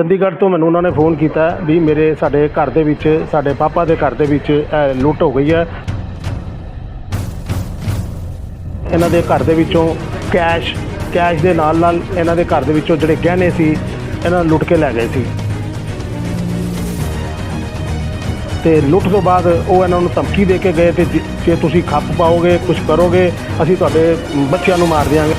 ਚੰਡੀਗੜ੍ਹ ਤੋਂ ਮੈਨੂੰ ਉਹਨਾਂ ਨੇ ਫੋਨ ਕੀਤਾ ਵੀ ਮੇਰੇ ਸਾਡੇ ਘਰ ਦੇ ਵਿੱਚ, ਸਾਡੇ ਪਾਪਾ ਦੇ ਘਰ ਦੇ ਵਿੱਚ ਇਹ ਲੁੱਟ ਹੋ ਗਈ ਹੈ। ਇਹਨਾਂ ਦੇ ਘਰ ਦੇ ਵਿੱਚੋਂ ਕੈਸ਼ ਕੈਸ਼ ਦੇ ਨਾਲ ਨਾਲ ਇਹਨਾਂ ਦੇ ਘਰ ਦੇ ਵਿੱਚੋਂ ਜਿਹੜੇ ਗਹਿਣੇ ਸੀ, ਇਹਨਾਂ ਨੂੰ ਲੁੱਟ ਕੇ ਲੈ ਗਏ ਸੀ। ਤੇ ਲੁੱਟ ਤੋਂ ਬਾਅਦ ਉਹ ਇਹਨਾਂ ਨੂੰ ਧਮਕੀ ਦੇ ਕੇ ਗਏ ਤੇ ਜੇ- ਤੁਸੀਂ ਖੱਪ ਪਾਓਗੇ ਕੁਝ ਕਰੋਗੇ, ਅਸੀਂ ਤੁਹਾਡੇ ਬੱਚਿਆਂ ਨੂੰ ਮਾਰ ਦਿਆਂਗੇ।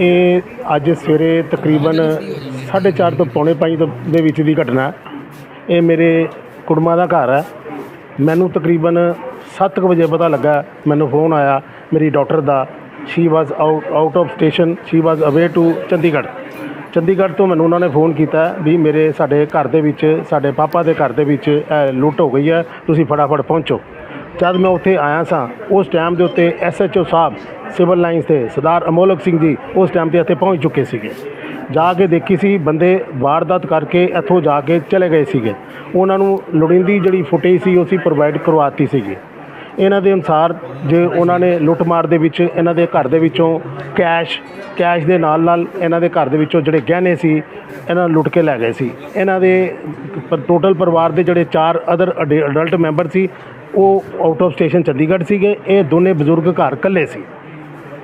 ਇਹ ਅੱਜ ਸਵੇਰੇ ਤਕਰੀਬਨ 4:30 ਤੋਂ ਪੌਣੇ 5 ਦੇ ਵਿੱਚ ਦੀ ਘਟਨਾ ਹੈ। ਇਹ ਮੇਰੇ ਕੁੜਮਾ ਦਾ ਘਰ ਹੈ। ਮੈਨੂੰ ਤਕਰੀਬਨ 7 ਵਜੇ ਪਤਾ ਲੱਗਾ, ਮੈਨੂੰ ਫੋਨ ਆਇਆ, ਮੇਰੀ doctor the. She was out out of station she was away to Chandigarh. Chandigarh ਤੋਂ ਮੈਨੂੰ ਉਹਨਾਂ ਨੇ ਫੋਨ ਕੀਤਾ ਵੀ ਮੇਰੇ ਸਾਡੇ ਘਰ ਦੇ ਵਿੱਚ, ਸਾਡੇ ਪਾਪਾ ਦੇ ਘਰ ਦੇ ਵਿੱਚ, ਇਹ ਲੁੱਟ ਹੋ ਗਈ ਹੈ। ਤੁਸੀਂ ਫਟਾਫਟ ਪਹੁੰਚੋ। ਜਦ ਮੈਂ ਉੱਥੇ ਆਇਆ ਸਾਂ, ਉਸ ਟਾਈਮ ਦੇ ਉੱਤੇ ਐਸਐਚਓ ਸਾਹਿਬ ਸਿਵਲ ਲਾਈਨਸ ਤੇ ਸਰਦਾਰ ਅਮੋਲਕ ਸਿੰਘ ਜੀ ਉਸ ਟਾਈਮ ਤੇ ਇੱਥੇ ਪਹੁੰਚ ਚੁੱਕੇ ਸੀਗੇ। ਜਾ ਕੇ ਦੇਖੀ ਸੀ, ਬੰਦੇ ਵਾਰਦਾਤ ਕਰਕੇ ਇੱਥੋਂ ਜਾ ਕੇ ਚਲੇ ਗਏ ਸੀਗੇ। ਉਹਨਾਂ ਨੂੰ ਲੋੜੀਂਦੀ ਜਿਹੜੀ ਫੁਟੇਜ ਸੀ, ਉਹ ਸੀ ਪ੍ਰੋਵਾਈਡ ਕਰਵਾਤੀ ਸੀਗੀ। ਇਹਨਾਂ ਦੇ ਅਨੁਸਾਰ ਜੇ ਉਹਨਾਂ ਨੇ ਲੁੱਟਮਾਰ ਦੇ ਵਿੱਚ, ਇਹਨਾਂ ਦੇ ਘਰ ਦੇ ਵਿੱਚੋਂ ਕੈਸ਼ ਕੈਸ਼ ਦੇ ਨਾਲ ਨਾਲ ਇਹਨਾਂ ਦੇ ਘਰ ਦੇ ਵਿੱਚੋਂ ਜਿਹੜੇ ਗਹਿਣੇ ਸੀ, ਇਹਨਾਂ ਲੁੱਟ ਕੇ ਲੈ ਗਏ ਸੀ। ਇਹਨਾਂ ਦੇ ਟੋਟਲ ਪਰਿਵਾਰ ਦੇ ਜਿਹੜੇ ਚਾਰ ਅਦਰ ਅਡਲਟ ਮੈਂਬਰ ਸੀ ਉਹ ਆਊਟ ਆਫ ਸਟੇਸ਼ਨ ਚੰਡੀਗੜ੍ਹ ਸੀਗੇ। ਇਹ ਦੋਨੇ ਬਜ਼ੁਰਗ ਘਰ ਇਕੱਲੇ ਸੀ।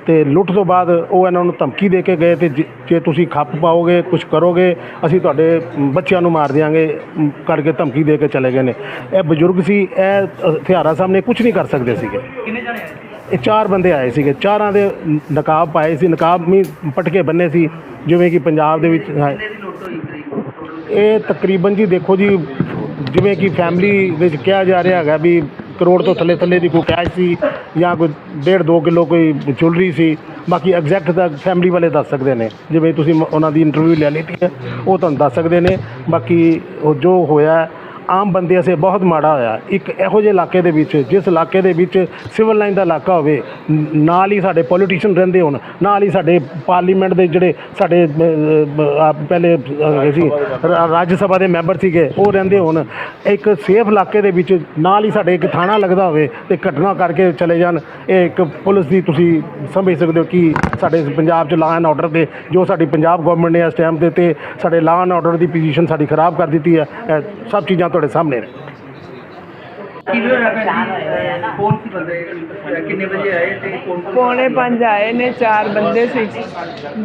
ਤੇ ਲੁੱਟ ਤੋਂ ਬਾਅਦ ਉਹ ਇਹਨਾਂ ਨੂੰ ਧਮਕੀ ਦੇ ਕੇ ਗਏ ਤੇ ਜੇ- ਜੇ ਤੁਸੀਂ ਖੱਪ ਪਾਓਗੇ ਕੁਝ ਕਰੋਗੇ ਅਸੀਂ ਤੁਹਾਡੇ ਬੱਚਿਆਂ ਨੂੰ ਮਾਰ ਦਿਆਂਗੇ ਮ, ਕਰਕੇ ਧਮਕੀ ਦੇ ਕੇ ਚਲੇ ਗਏ ਨੇ। ਇਹ ਬਜ਼ੁਰਗ ਸੀ ਇਹ ਹਥਿਆਰਾਂ ਸਾਹਮਣੇ ਕੁਝ ਨਹੀਂ ਕਰ ਸਕਦੇ ਸੀਗੇ। ਕਿੰਨੇ ਜਾਣੇ ਆਏ ਇਹ ਚਾਰ ਬੰਦੇ ਆਏ ਸੀਗੇ। ਚਾਰਾਂ ਦੇ ਨਕਾਬ ਪਾਏ ਸੀ। ਨਕਾਬ ਵੀ ਪਟਕੇ ਬੰਨੇ ਸੀ ਜਿਵੇਂ ਕਿ ਪੰਜਾਬ ਦੇ ਵਿੱਚ ਹੈ। ਕਿੰਨੇ ਦੀ ਲੁੱਟ ਹੋਈ ਕਰੀਬ ਇਹ ਤਕਰੀਬਨ ਜੀ ਦੇਖੋ ਜੀ ਜਿਵੇਂ ਕਿ ਫੈਮਿਲੀ ਵਿੱਚ ਕਿਹਾ ਜਾ ਰਿਹਾ ਹੈਗਾ ਵੀ ਕਰੋੜ ਤੋਂ ਥੱਲੇ ਥੱਲੇ ਦੀ ਕੋਈ ਕੈਸ਼ ਸੀ ਜਾਂ ਕੋਈ ਡੇਢ 2 ਕਿਲੋ ਕੋਈ ਜੁਐਲਰੀ ਸੀ, ਬਾਕੀ ਐਗਜ਼ੈਕਟ ਤਾਂ ਫੈਮਿਲੀ ਵਾਲੇ ਦੱਸ ਸਕਦੇ ਨੇ। ਜਿਵੇਂ ਤੁਸੀਂ ਮ- ਉਹਨਾਂ ਦੀ ਇੰਟਰਵਿਊ ਲੈ ਲਈ ਹੈ, ਉਹ ਤੁਹਾਨੂੰ ਦੱਸ ਸਕਦੇ ਨੇ। ਬਾਕੀ ਉਹ ਜੋ ਹੋਇਆ ਆਮ ਬੰਦੇ ਅਸੇ ਬਹੁਤ ਮਾੜਾ ਹੋਇਆ। ਇੱਕ ਇਹੋ ਜਿਹੇ ਇਲਾਕੇ ਦੇ ਵਿੱਚ, ਜਿਸ ਇਲਾਕੇ ਦੇ ਵਿੱਚ ਸਿਵਲ ਲਾਈਨ ਦਾ ਇਲਾਕਾ ਹੋਵੇ, ਨਾਲ ਹੀ ਸਾਡੇ ਪੋਲੀਟੀਸ਼ੀਅਨ ਰਹਿੰਦੇ ਹੋਣ, ਨਾਲ ਹੀ ਸਾਡੇ ਪਾਰਲੀਮੈਂਟ ਦੇ ਜਿਹੜੇ ਸਾਡੇ ਪਹਿਲੇ ਸੀ ਰਾਜ ਸਭਾ ਦੇ ਮੈਂਬਰ ਸੀਗੇ, ਉਹ ਰਹਿੰਦੇ ਹੋਣ। ਇੱਕ ਸੇਫ ਇਲਾਕੇ ਦੇ ਵਿੱਚ ਨਾਲ ਹੀ ਸਾਡੇ ਇੱਕ ਥਾਣਾ ਲੱਗਦਾ ਹੋਵੇ ਤੇ ਘਟਨਾ ਕਰਕੇ ਚਲੇ ਜਾਣ। ਇਹ ਇੱਕ ਪੁਲਿਸ ਦੀ ਤੁਸੀਂ ਸਮਝ ਸਕਦੇ ਹੋ ਕਿ ਸਾਡੇ ਪੰਜਾਬ 'ਚ ਲਾਅ ਐਂਡ ਆਰਡਰ ਦੇ, ਜੋ ਸਾਡੀ ਪੰਜਾਬ ਗਵਰਨਮੈਂਟ ਨੇ ਇਸ ਟਾਈਮ ਦੇ ਤੇ ਸਾਡੇ ਲਾਅ ਐਂਡ ਆਰਡਰ ਦੀ ਪੋਜੀਸ਼ਨ ਸਾਡੀ ਖਰਾਬ ਕਰ ਦਿੱਤੀ ਹੈ। ਇਹ ਸਭ ਚੀਜ਼ਾਂ ਤੁਹਾਡੇ ਸਾਹਮਣੇ ਨੇ। ਬੰਦੇ ਕਿੰਨੇ ਵਜੇ ਆਏ ਤੇ ਕੌਣ ਕੌਣ ਪੌਣੇ ਪੰਜ ਆਏ ਨੇ ਚਾਰ ਬੰਦੇ ਸੀ।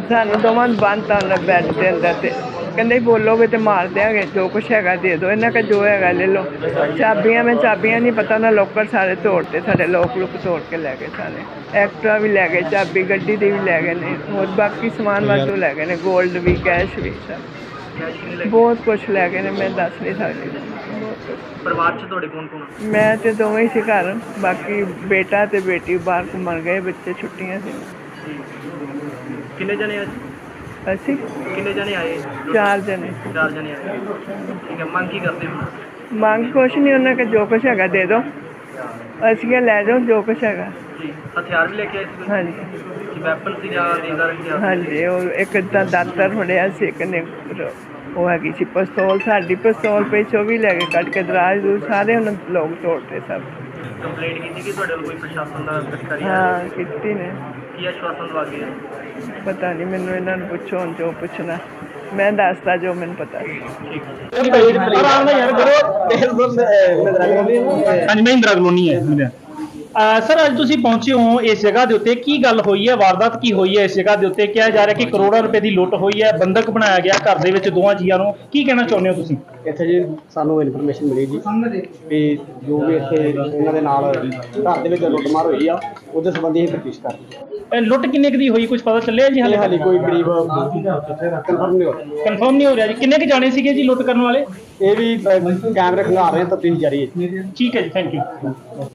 ਸਾਨੂੰ ਦੋਵਾਂ ਨੂੰ ਬੰਨ੍ਹਤਾ ਉਹਨਾਂ ਬੈੱਡ ਦੇ ਅੰਦਰ ਤੇ। ਕਹਿੰਦੇ ਬੋਲੋਗੇ ਤੇ ਮਾਰ ਦਿਆਂਗੇ ਜੋ ਕੁਛ ਹੈਗਾ ਦੇ ਦਿਓ। ਇਹਨਾਂ ਕਾ ਜੋ ਹੈਗਾ ਲੈ ਲਓ। ਚਾਬੀਆਂ ਮੈਂ ਚਾਬੀਆਂ ਨਹੀਂ ਪਤਾ ਨਾ ਲੋਕਰ ਸਾਰੇ ਤੋੜਤੇ ਸਾਡੇ ਲੋਕ ਲੁੱਕ ਤੋੜ ਕੇ ਲੈ ਗਏ ਸਾਰੇ। ਐਕਟਰਾ ਵੀ ਲੈ ਗਏ ਚਾਬੀ ਗੱਡੀ ਦੀ ਵੀ ਲੈ ਗਏ ਨੇ। ਹੋਰ ਬਾਕੀ ਸਮਾਨ ਵਾਧੂ ਲੈ ਗਏ ਨੇ 골ਡ ਵੀ ਕੈਸ਼ ਵੀ। ਸਭ ਬਹੁਤ ਕੁਛ ਲੈ ਗਏ ਨੇ ਮੈਂ ਦੱਸ ਨਹੀਂ ਸਕਦੀ। ਬਹੁਤ ਕੁਛ। ਪਰਿਵਾਰ ਚ ਤੁਹਾਡੇ ਕੌਣ ਕੌਣ ਆ? ਮੈਂ ਤੇ ਦੋਵੇਂ ਹੀ ਸੀ ਘਰ ਬਾਕੀ ਬੇਟਾ ਤੇ ਬੇਟੀ ਬਾਹਰ ਘੁੰਮਣ ਗਏ ਬੱਚੇ ਛੁੱਟੀਆਂ ਸੀ। ਕਿੰਨੇ ਜਣੇ ਆ? ਅਸੀਂ ਕਿੰਨੇ ਜਣੇ ਆਏ? ਚਾਰ ਜਣੇ। ਚਾਰ ਜਣੇ ਆਏ। ਠੀਕ ਹੈ ਮੰਗ ਕੀ ਕਰਦੇ ਹੋ? ਮੰਗ ਕੁਛ ਨਹੀਂ ਉਹਨਾਂ ਕੇ ਜੋ ਕੁਛ ਹੈਗਾ ਦੇ ਦਿਓ ਅਸੀਂ ਕਿਹਾ ਲੈ ਜਾਓ ਜੋ ਕੁਛ ਹੈਗਾ। ਜੀ ਹਥਿਆਰ ਵੀ ਲੈ ਕੇ ਆਏ ਸੀ? ਹਾਂਜੀ। ਕਿ ਵੈਪਨ ਸੀ ਜਾਂ ਦੇਦਾਰ ਹਥਿਆਰ ਹਾਂਜੀ ਉਹ ਇੱਕ ਤਾਂ ਦਾਤਰ ਫੜਿਆ ਸੀ ਇੱਕ ਨੇ ਰ- ਉਹ ਹੈਗੀ ਸੀ ਪਿਸਤੌਲ ਸਾਡੀ ਪਿਸਤੌਲ ਪਿੱਛੋਂ ਵੀ ਲੈ ਕੇ ਕੱਢ ਕੇ ਦਰਾਜ ਦੂਰ ਸਾਰੇ ਉਹਨਾਂ ਲੋਕ ਤੋੜਤੇ ਸਭ ਕੰਪਲੇਂਟ ਕੀਤੀ ਕਿ ਤੁਹਾਡੇ ਕੋਲ ਕੋਈ ਪ੍ਰਸ਼ਾਸਨ ਦਾ ਅਧਿਕਾਰੀ ਆਇਆ? ਹਾਂ ਕੀਤੀ ਨੇ। ਕੀ ਆਸ਼ਵਾਸਨ ਦਵਾ ਕੇ ਆਏ? ਪਤਾ ਨਹੀਂ ਮੈਨੂੰ ਇਹਨਾਂ ਨੂੰ ਪੁੱਛੋ ਹੁਣ ਜੋ ਪੁੱਛਣਾ। ਮੈਂ ਦੱਸਦਾ ਜੋ ਮੈਨੂੰ ਪਤਾ ਸੀ। ਹਾਂਜੀ ਮੈਂ ਇੰਦਰਾ ਕਲੋਨੀ ਹੈ। ਮਿਲਿਆ ਸਰ ਅੱਜ ਤੁਸੀਂ ਪਹੁੰਚੇ ਹੋ ਇਸ ਜਗ੍ਹਾ ਦੇ ਉੱਤੇ। ਕੀ ਗੱਲ ਹੋਈ ਹੈ? ਵਾਰਦਾਤ ਕੀ ਹੋਈ ਹੈ ਇਸ ਜਗ੍ਹਾ ਦੇ ਉੱਤੇ? ਕਿਹਾ ਜਾ ਰਿਹਾ ਕਿ ਕਰੋੜਾਂ ਰੁਪਏ ਦੀ ਲੁੱਟ ਹੋਈ ਹੈ ਬੰਦਕ ਬਣਾਇਆ ਗਿਆ ਘਰ ਦੇ ਵਿੱਚ ਦੋਵਾਂ ਜੀਆਂ ਨੂੰ। ਕੀ ਕਹਿਣਾ ਚਾਹੁੰਦੇ ਹੋ ਤੁਸੀਂ? ਇੱਥੇ ਜੀ ਸਾਨੂੰ ਇਨਫੋਰਮੇਸ਼ਨ ਮਿਲੀ ਜੀ ਵੀ ਜੋ ਵੀ ਇੱਥੇ ਇਹਨਾਂ ਦੇ ਨਾਲ ਘਰ ਦੇ ਵਿੱਚ ਲੁੱਟਮਾਰ ਹੋਈ ਆ ਉਹਦੇ ਸੰਬੰਧੀ ਅਸੀਂ ਤਫਤੀਸ਼ ਕਰ ਰਹੇ ਲੁੱਟ ਕਿੰਨੇ ਕੁ ਦੀ ਹੋਈ? ਕੁਝ ਪਤਾ ਚੱਲਿਆ ਜੀ ਹਾਲੇ ਹਾਲੇ ਕੋਈ ਕਰੀਬ ਕਨਫਰਮ ਨਹੀਂ ਹੋ ਰਿਹਾ ਕਨਫਰਮ ਨਹੀਂ ਹੋ ਰਿਹਾ ਜੀ। ਕਿੰਨੇ ਕੁ ਜਾਣੇ ਸੀਗੇ ਜੀ ਲੁੱਟ ਕਰਨ ਵਾਲੇ? ਇਹ ਵੀ ਕੈਮਰੇ ਖੰਗਾਰ ਰਹੇ ਤਫਤੀਸ਼ ਜਾਰੀ ਹੈ ਠੀਕ ਹੈ ਜੀ ਥੈਂਕ ਯੂ